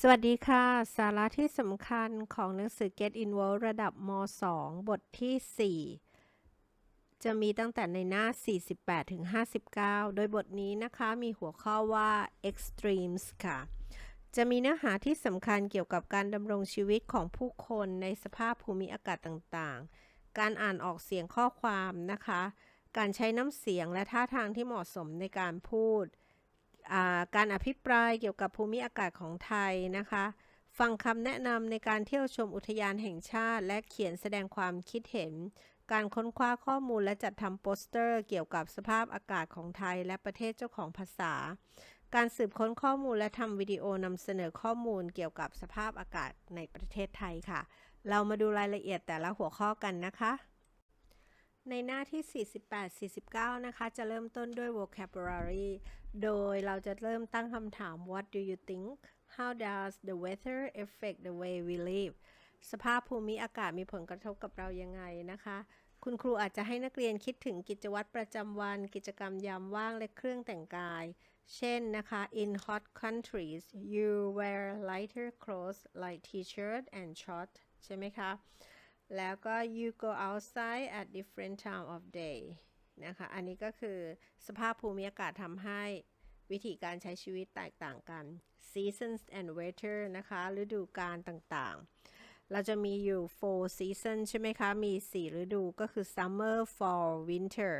สวัสดีค่ะ สาระที่สำคัญของหนังสือ Get Involved ระดับม .2 บทที่ 4 จะมีตั้งแต่ในหน้า 48 ถึง 59 โดยบทนี้นะคะมีหัวข้อว่า Extremes ค่ะ จะมีเนื้อหาที่สำคัญเกี่ยวกับการดำรงชีวิตของผู้คนในสภาพภูมิอากาศต่างๆ การอ่านออกเสียงข้อความนะคะ การใช้น้ำเสียงและท่าทางที่เหมาะสมในการพูด การอภิปรายเกี่ยวกับภูมิอากาศของไทยนะคะ ฟังคำแนะนำในการเที่ยวชมอุทยานแห่งชาติ และเขียนแสดงความคิดเห็น การค้นคว้าข้อมูลและจัดทำโปสเตอร์ เกี่ยวกับสภาพอากาศของไทยและประเทศเจ้าของภาษา การสืบค้นข้อมูลและทำวิดีโอนำเสนอข้อมูลเกี่ยวกับสภาพอากาศในประเทศไทยค่ะ เรามาดูรายละเอียดแต่ละหัวข้อกันนะคะ ในหน้าที่ 48-49 นะคะ จะเริ่มต้นด้วย vocabulary โดยเราจะเริ่มตั้งคำถาม What do you think How does the weather affect the way we live สภาพภูมิอากาศมีผลกระทบกับเรายังไงนะคะ คุณครูอาจจะให้นักเรียนคิดถึงกิจวัตรประจำวัน กิจกรรมยามว่างและเครื่องแต่งกาย เช่นนะคะ in hot countries you wear lighter clothes like t-shirt and shorts ใช่ไหมคะ แล้วก็ you go outside at different time of day นะคะ อันนี้ก็คือสภาพภูมิอากาศทำให้วิธีการใช้ชีวิตแตกต่างกัน seasons and weather นะคะ ฤดูกาลต่างๆ เราจะมีอยู่ four season ใช่ไหมคะ มี 4 ฤดูก็คือ summer fall winter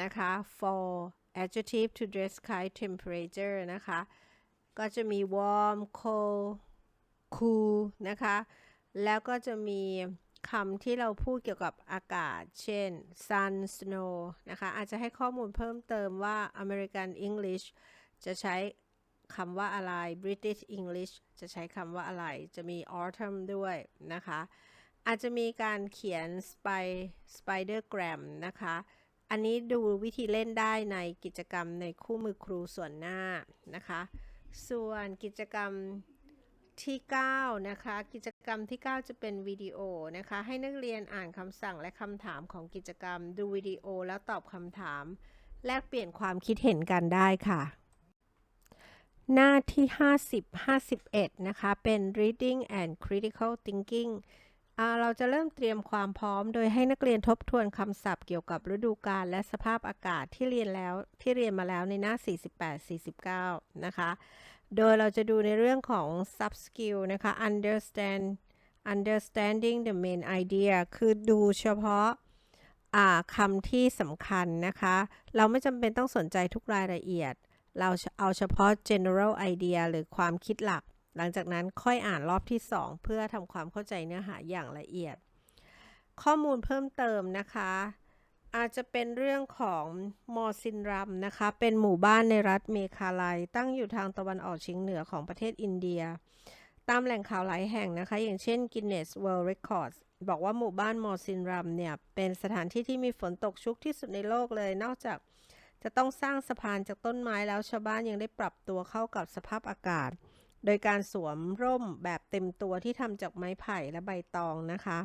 นะคะ fall adjective to describe temperature นะคะ ก็จะมี warm cold cool นะคะ แล้วก็จะมี คำที่เราพูดเกี่ยวกับอากาศ เช่น sun snow นะคะ อาจจะให้ข้อมูลเพิ่มเติมว่า American English จะใช้คำว่าอะไร British English จะใช้คำว่าอะไร จะมี autumn ด้วยนะคะ อาจจะมีการเขียน spy spidergram นะคะ อันนี้ดูวิธีเล่นได้ในกิจกรรมในคู่มือครูส่วนหน้านะคะ ส่วนกิจกรรม ที่ 9 นะคะ กิจกรรมที่ 9 จะเป็นวิดีโอนะคะ ให้นักเรียนอ่านคำสั่งและคำถามของกิจกรรม ดูวิดีโอแล้วตอบคำถาม แลกเปลี่ยนความคิดเห็นกันได้ค่ะ หน้าที่ 50 51 นะคะ เป็น reading and critical thinking เราจะเริ่มเตรียมความพร้อม โดยให้นักเรียนทบทวนคำศัพท์เกี่ยวกับฤดูกาลและสภาพอากาศที่เรียนแล้วที่เรียนมาแล้วในหน้า 48-49 นะคะ โดยเราจะดูในเรื่องของ sub skill นะคะ understand understanding the main idea คือดูเฉพาะาคำที่สำคัญนะคะ เราไม่จำเป็นต้องสนใจทุกรายละเอียด เราเอาเฉพาะ general idea หรือความคิดหลัก หลังจากนั้นค่อยอ่านรอบที่ 2 เพื่อทำความเข้าใจเนื้อหาอย่างละเอียด ข้อมูลเพิ่มเติมนะคะ อาจจะเป็นเรื่องของมอซินรัมนะคะ เป็นหมู่บ้านในรัฐเมฆาลัยตั้งอยู่ทางตะวันออกเฉียงเหนือของประเทศอินเดีย ตามแหล่งข่าวหลายแห่งนะคะ อย่างเช่น Guinness World Records บอกว่าหมู่บ้านมอซินรัมเนี่ย เป็นสถานที่ที่มีฝนตกชุกที่สุดในโลกเลย นอกจากจะต้องสร้างสะพานจากต้นไม้แล้วชาวบ้านยังได้ปรับตัวเข้ากับสภาพอากาศ โดยการสวมร่มแบบเต็มตัวที่ทำจากไม้ไผ่และใบตองนะคะ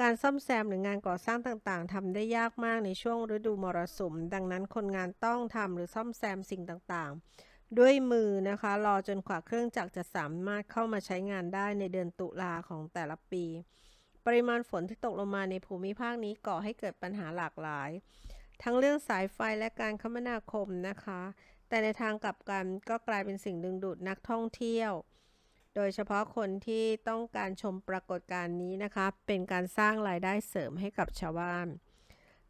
การซ่อมแซมหรืองานก่อสร้างต่างๆทำได้ยากมากในช่วงฤดูมรสุม ดังนั้นคนงานต้องทำหรือซ่อมแซมสิ่งต่างๆ ด้วยมือนะคะ รอจนกว่าเครื่องจักรจะสามารถเข้ามาใช้งานได้ในเดือนตุลาของแต่ละปี ปริมาณฝนที่ตกลงมาในภูมิภาคนี้ก่อให้เกิดปัญหาหลากหลาย ทั้งเรื่องสายไฟและการคมนาคมนะคะ แต่ในทางกลับกันก็กลายเป็นสิ่งดึงดูดนักท่องเที่ยว โดยเฉพาะคนที่ต้องการชมปรากฏการณ์นี้นะคะ เป็นการสร้างรายได้เสริมให้กับชาวบ้าน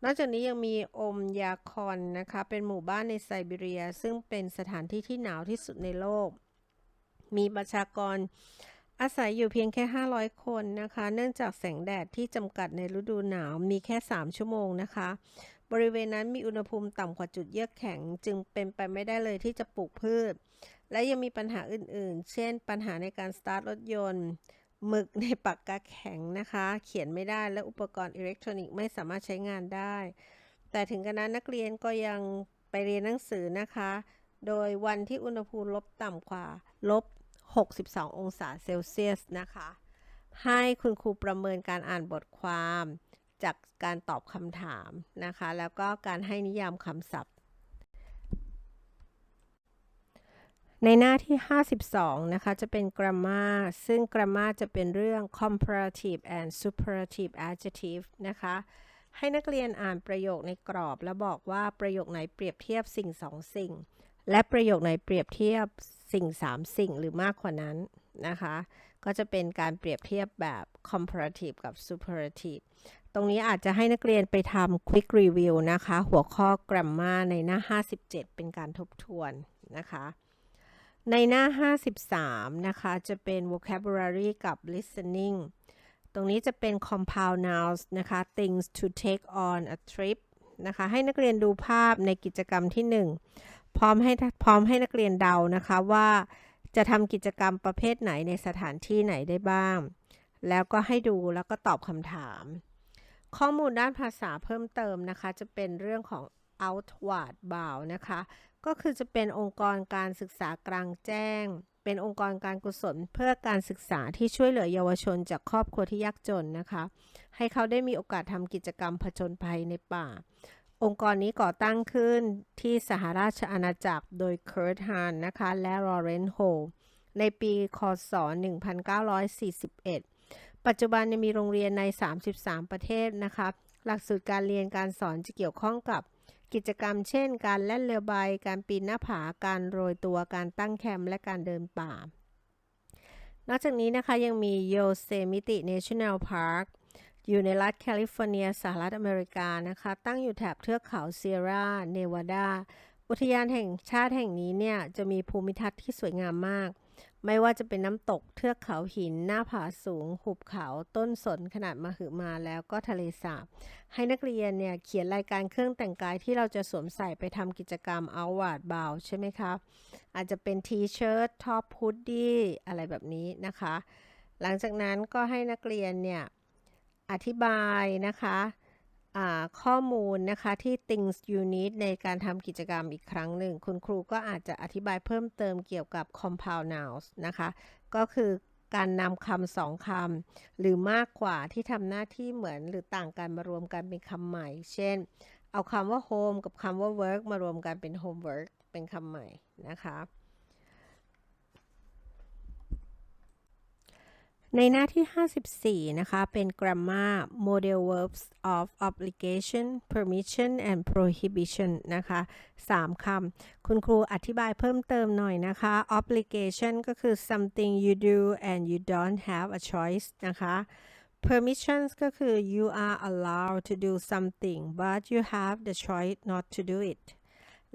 นอกจากนี้ยังมีอมยาคอนนะคะ เป็นหมู่บ้านในไซบีเรีย ซึ่งเป็นสถานที่ที่หนาวที่สุดในโลก มีประชากรอาศัยอยู่เพียงแค่ 500 คนนะคะ เนื่องจากแสงแดดที่จำกัดในฤดูหนาวมีแค่ 3 ชั่วโมงนะคะ บริเวณนั้นมีอุณหภูมิต่ำกว่าจุดเยือกแข็ง จึงเป็นไปไม่ได้เลยที่จะปลูกพืช และยังมีปัญหาอื่นๆ เช่น ปัญหาในการสตาร์ทรถยนต์หมึกในปากกาแข็งนะคะ เขียนไม่ได้และอุปกรณ์อิเล็กทรอนิกส์ไม่สามารถใช้งานได้ แต่ถึงกระนั้นนักเรียนก็ยังไปเรียนหนังสือนะคะ โดยวันที่อุณหภูมิลบต่ำกว่าลบ 62 องศาเซลเซียสนะคะ ให้คุณครูประเมินการอ่านบทความ จากการตอบคำถามนะคะ แล้วก็การให้นิยามคำศัพท์ ในหน้าที่ 52 นะคะ จะเป็น grammar ซึ่ง grammar จะเป็นเรื่อง comparative and superlative adjective นะคะ ให้นักเรียนอ่านประโยคในกรอบแล้วบอกว่าประโยคไหนเปรียบเทียบสิ่งสองสิ่ง และประโยคไหนเปรียบเทียบสิ่งสามสิ่งหรือมากกว่านั้นนะคะ ก็จะเป็นการเปรียบเทียบแบบ comparative กับ superlative ตรงนี้อาจจะให้นักเรียนไปทำ quick review นะคะ หัวข้อ grammar ในหน้า 57 เป็นการทบทวนนะคะ ในหน้า 53 นะคะ จะเป็น vocabulary กับ listening ตรงนี้จะเป็น compound nouns นะคะ things to take on a trip นะคะ ให้นักเรียนดูภาพในกิจกรรมที่ 1 พร้อมให้พร้อมให้นักเรียนเดานะคะว่าจะทำกิจกรรมประเภทไหนในสถานที่ไหนได้บ้าง แล้วก็ให้ดูแล้วก็ตอบคำถาม ข้อมูลด้านภาษาเพิ่มเติมนะคะ จะเป็นเรื่องของ outward bound นะคะ ก็คือจะเป็นองค์กรการศึกษากลางแจ้ง เป็นองค์กรการกุศลเพื่อการศึกษาที่ช่วยเหลือเยาวชนจากครอบครัวที่ยากจนนะคะ ให้เขาได้มีโอกาสทำกิจกรรมผจญภัยในป่า องค์กรนี้ก่อตั้งขึ้นที่สหราชอาณาจักรโดยเคิร์ตฮานนะคะ และลอเรนโฮในปี คศ 1941 ปัจจุบันมีโรงเรียนใน 33 ประเทศนะคะหลักสูตรการเรียนการสอนจะเกี่ยวข้องกับกิจกรรม เช่น การเล่นเรือใบ การปีนหน้าผา การโรยตัว การตั้งแคมป์ และการเดินป่า นอกจากนี้นะคะยังมี Yosemite National Park อยู่ในรัฐแคลิฟอร์เนียสหรัฐอเมริกานะคะ ตั้งอยู่แถบเทือกเขาเซียร่า เนวาดา อุทยานแห่งชาติแห่งนี้เนี่ย จะมีภูมิทัศน์ที่สวยงามมาก ไม่ว่าจะเป็นน้ำตกเทือกเขาหิน หน้าผาสูง หุบเขาต้นสนขนาดมหึมาแล้วก็ทะเลสาบ ให้นักเรียนเนี่ยเขียนรายการเครื่องแต่งกายที่เราจะสวมใส่ไปทำกิจกรรม outward bound ใช่ไหมคะอาจจะเป็นทีเชิ้ตท็อปฮูดดี้อะไรแบบนี้นะคะ หลังจากนั้นก็ให้นักเรียนเนี่ยอธิบายนะคะ ข้อมูลนะคะที่ things you need ในการทำกิจกรรมอีกครั้งหนึ่ง คุณครูก็อาจจะอธิบายเพิ่มเติมเกี่ยวกับ compound nouns นะคะ ก็คือการนำคำสองคำหรือมากกว่าที่ทำหน้าที่เหมือนหรือต่างกันมารวมกันเป็นคำใหม่ เช่น เอาคำว่า home กับคำว่า work มารวมกันเป็น homework เป็นคำใหม่นะคะ ในหน้าที่ 54 นะคะ เป็น grammar model verbs of obligation permission and prohibition นะคะ 3 คำ คุณครูอธิบายเพิ่มเติมหน่อยนะคะ obligation ก็คือ something you do and you don't have a choice นะคะ permissions ก็คือ you are allowed to do something but you have the choice not to do it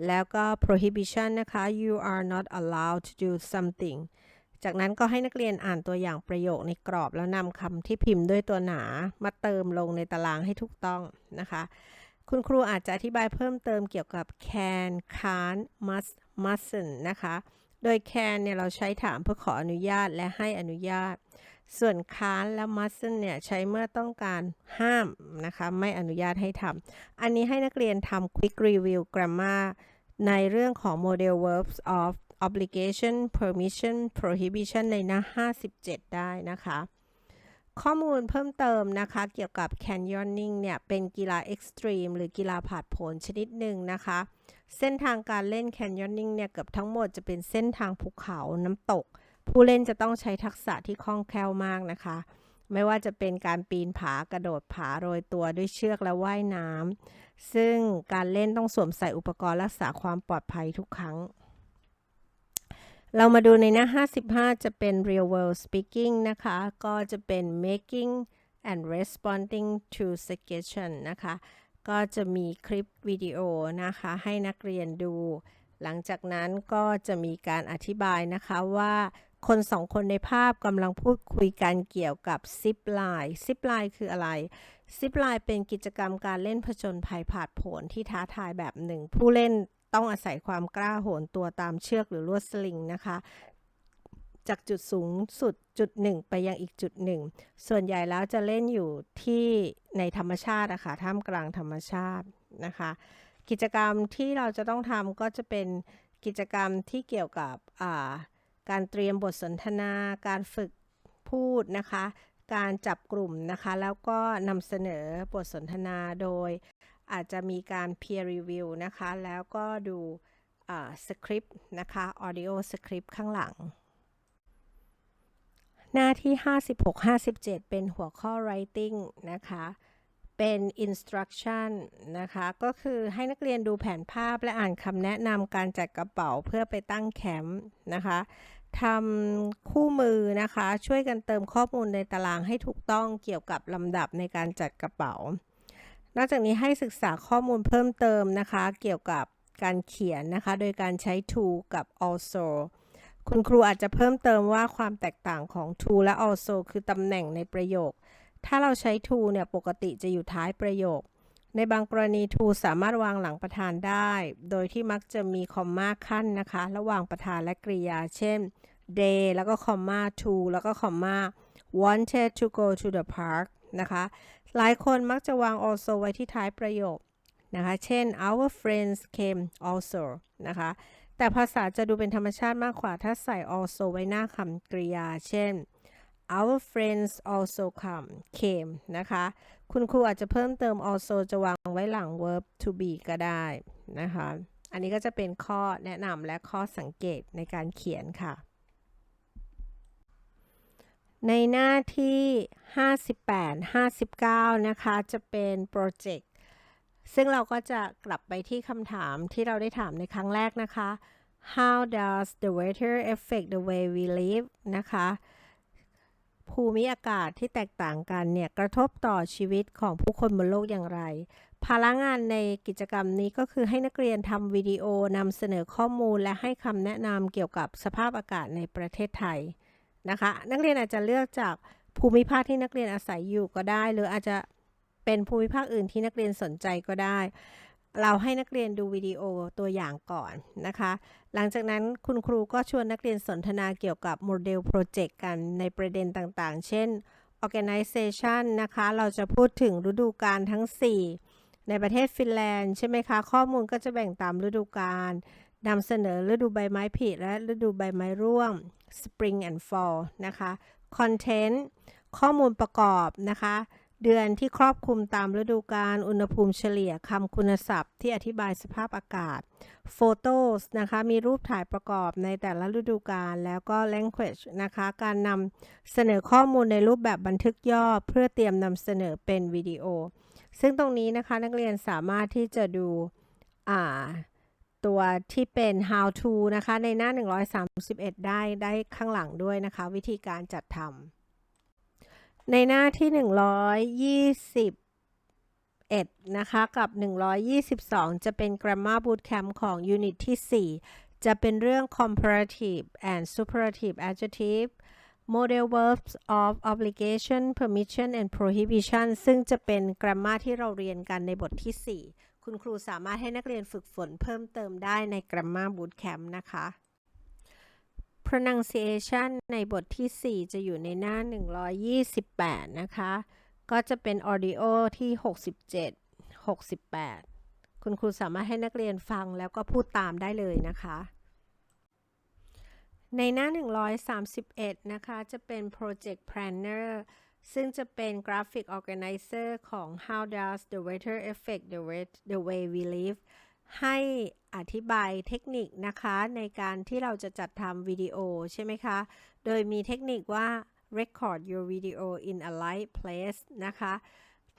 แล้วก็ prohibition นะคะ you are not allowed to do something จากนั้นก็ให้นักเรียนอ่านตัวอย่างประโยคในกรอบแล้วนำคำที่พิมพ์ด้วยตัวหนามาเติมลงในตารางให้ถูกต้องนะคะ คุณครูอาจจะอธิบายเพิ่มเติมเกี่ยวกับ can can't must mustn't นะคะ โดย can เนี่ยเราใช้ถามเพื่อขออนุญาตและให้อนุญาต ส่วน can't และ mustn't เนี่ยใช้เมื่อต้องการห้ามนะคะ ไม่อนุญาตให้ทำ อันนี้ให้นักเรียนทำ quick review grammar ในเรื่องของ model verbs of obligation permission prohibition ในหน้า 57 ได้นะคะ ข้อมูลเพิ่มเติมนะคะ เกี่ยวกับ canyoning เนี่ย เป็นกีฬาเอ็กซ์ตรีมหรือกีฬาผาดโผนชนิดหนึ่งนะคะ เส้นทางการเล่น canyoning เนี่ย เกือบทั้งหมดจะเป็นเส้นทางภูเขาน้ำตก ผู้เล่นจะต้องใช้ทักษะที่คล่องแคล่วมากนะคะไม่ว่าจะเป็นการปีนผากระโดดผาโรยตัวด้วยเชือกและว่ายน้ำ ซึ่งการเล่นต้องสวมใส่อุปกรณ์รักษาความปลอดภัยทุกครั้ง เรามาดูในหน้า 55 จะเป็น real world speaking นะคะ ก็จะเป็น making and responding to suggestion นะคะ ก็จะมีคลิปวิดีโอนะคะ ให้นักเรียนดู หลังจากนั้นก็จะมีการอธิบายนะคะว่าคนสองคนในภาพกำลังพูดคุยกันเกี่ยวกับ zip line zip line คืออะไร zip line เป็นกิจกรรมการเล่นผจญภัยผาดโผนที่ท้าทายแบบหนึ่ง ผู้เล่น ต้องอาศัยความกล้าโหนตัวตามเชือกหรือลวดสลิงนะคะ จากจุดสูงสุดจุดหนึ่งไปยังอีกจุดหนึ่งส่วนใหญ่แล้วจะเล่นอยู่ที่ในธรรมชาติอะคะ่ะท่ามกลางธรรมชาตินะคะ กิจกรรมที่เราจะต้องทำก็จะเป็นกิจกรรมที่เกี่ยวกับการเตรียมบทสนทนา การฝึกพูดนะคะ การจับกลุ่มนะคะ แล้วก็นำเสนอบทสนทนาโดย อาจจะมีการ peer review นะคะ แล้วก็ดูสคริปต์นะคะ audio script ข้างหลัง หน้าที่ 56-57 เป็นหัวข้อ writing นะคะ เป็น instruction นะคะ ก็คือให้นักเรียนดูแผนภาพและอ่านคำแนะนำการจัดกระเป๋าเพื่อไปตั้งแคมป์นะคะทำคู่มือนะคะ ช่วยกันเติมข้อมูลในตารางให้ถูกต้องเกี่ยวกับลำดับในการจัดกระเป๋า นอกจากนี้ให้ศึกษาข้อมูลเพิ่มเติมนะคะ เกี่ยวกับการเขียนนะคะ โดยการใช้ to กับ also คุณครูอาจจะเพิ่มเติมว่าความแตกต่างของ to และ also คือตำแหน่งในประโยค ถ้าเราใช้ to เนี่ยปกติจะอยู่ท้ายประโยค ในบางกรณี to สามารถวางหลังประธานได้ โดยที่มักจะมีคอมมาขั้นนะคะ ระหว่างประธานและกริยา เช่น they แล้วก็คอมมา to แล้วก็คอมมา wanted to go to the park นะคะ หลายคนมักจะวาง also ไว้ที่ท้ายประโยคนะคะ เช่น our friends came also นะคะ แต่ภาษาจะดูเป็นธรรมชาติมากกว่าถ้าใส่ also ไว้หน้าคำกริยา เช่น our friends also come came นะคะ คุณครูอาจจะเพิ่มเติม also จะวางไว้หลัง verb to be ก็ได้นะคะ อันนี้ก็จะเป็นข้อแนะนำและข้อสังเกตในการเขียนค่ะ ในหน้าที่ 58 59 นะคะ จะเป็นโปรเจกต์ ซึ่งเราก็จะกลับไปที่คำถามที่เราได้ถามในครั้งแรกนะคะ How does the weather affect the way we live นะคะ ภูมิอากาศที่แตกต่างกันเนี่ย กระทบต่อชีวิตของผู้คนบนโลกอย่างไร ภาระงานในกิจกรรมนี้ก็คือให้นักเรียนทำวิดีโอนำเสนอข้อมูลและให้คำแนะนำเกี่ยวกับสภาพอากาศในประเทศไทย นะคะ นักเรียนอาจจะเลือกจากภูมิภาคที่นักเรียนอาศัยอยู่ก็ได้ หรืออาจจะเป็นภูมิภาคอื่นที่นักเรียนสนใจก็ได้ เราให้นักเรียนดูวิดีโอตัวอย่างก่อนนะคะ หลังจากนั้นคุณครูก็ชวนนักเรียนสนทนาเกี่ยวกับโมเดลโปรเจกต์กันในประเด็นต่างๆ เช่น organization นะคะ เราจะพูดถึงฤดูกาลทั้ง 4 ในประเทศฟินแลนด์ใช่ไหมคะ ข้อมูลก็จะแบ่งตามฤดูกาล นำเสนอฤดูใบไม้ผลิและฤดูใบไม้ร่วง spring and fall นะคะ content ข้อมูลประกอบนะคะ เดือนที่ครอบคลุมตามฤดูกาลอุณหภูมิเฉลี่ยคำคุณศัพท์ที่อธิบายสภาพอากาศ Photos นะคะ มีรูปถ่ายประกอบในแต่ละฤดูกาลแล้วก็ language นะคะ การนำเสนอข้อมูลในรูปแบบบันทึกย่อ เพื่อเตรียมนำเสนอเป็นวิดีโอ ซึ่งตรงนี้นะคะนักเรียนสามารถที่จะดูอ่า ตัวที่เป็น how to นะคะ ในหน้า 131 ได้ได้ข้างหลังด้วยนะคะ วิธีการจัดทำในหน้าที่ 121 นะคะ กับ 122 จะเป็น grammar bootcamp ของ unit ที่ 4 จะเป็นเรื่อง comparative and superlative adjective model verbs of obligation permission and prohibition ซึ่งจะเป็น grammar ที่เราเรียนกันในบทที่ 4 คุณครูสามารถให้นักเรียนฝึกฝนเพิ่มเติมได้ใน grammar bootcamp นะคะ pronunciation ในบทที่ 4 จะอยู่ในหน้า 128 นะคะ ก็จะเป็น audio ที่ 67 68 คุณครูสามารถให้นักเรียนฟังแล้วก็พูดตามได้เลยนะคะ ในหน้า 131 นะคะ จะเป็น project planner ซึ่งจะเป็น graphic organizer ของ how does the weather affect the, way, the way we live ให้อธิบายเทคนิคนะคะในการที่เราจะจัดทำวิดีโอใช่ไหมคะ โดยมีเทคนิคว่า record your video in a light place นะคะ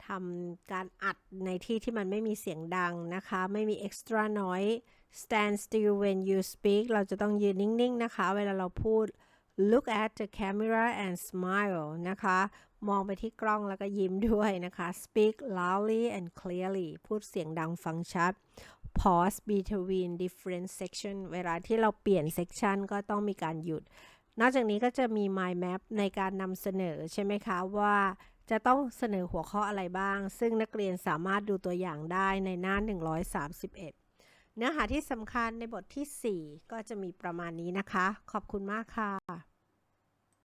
ทำการอัดในที่ที่มันไม่มีเสียงดังนะคะ ไม่มี extra noise stand still when you speak เราจะต้องยืนนิ่ง ๆ นะคะ เวลาเราพูด look at the camera and smile นะคะ มองไปที่กล้องแล้วก็ยิ้มด้วยนะคะ speak loudly and clearly พูดเสียงดังฟังชัด pause between different section เวลาที่เราเปลี่ยน section ก็ต้องมีการหยุด นอกจากนี้ก็จะมี mind map ในการนำเสนอใช่ไหมคะว่าจะต้องเสนอหัวข้ออะไรบ้าง ซึ่งนักเรียนสามารถดูตัวอย่างได้ในหน้า 131 เนื้อหาที่สำคัญในบทที่ 4 ก็จะมีประมาณนี้นะคะ ขอบคุณมากค่ะ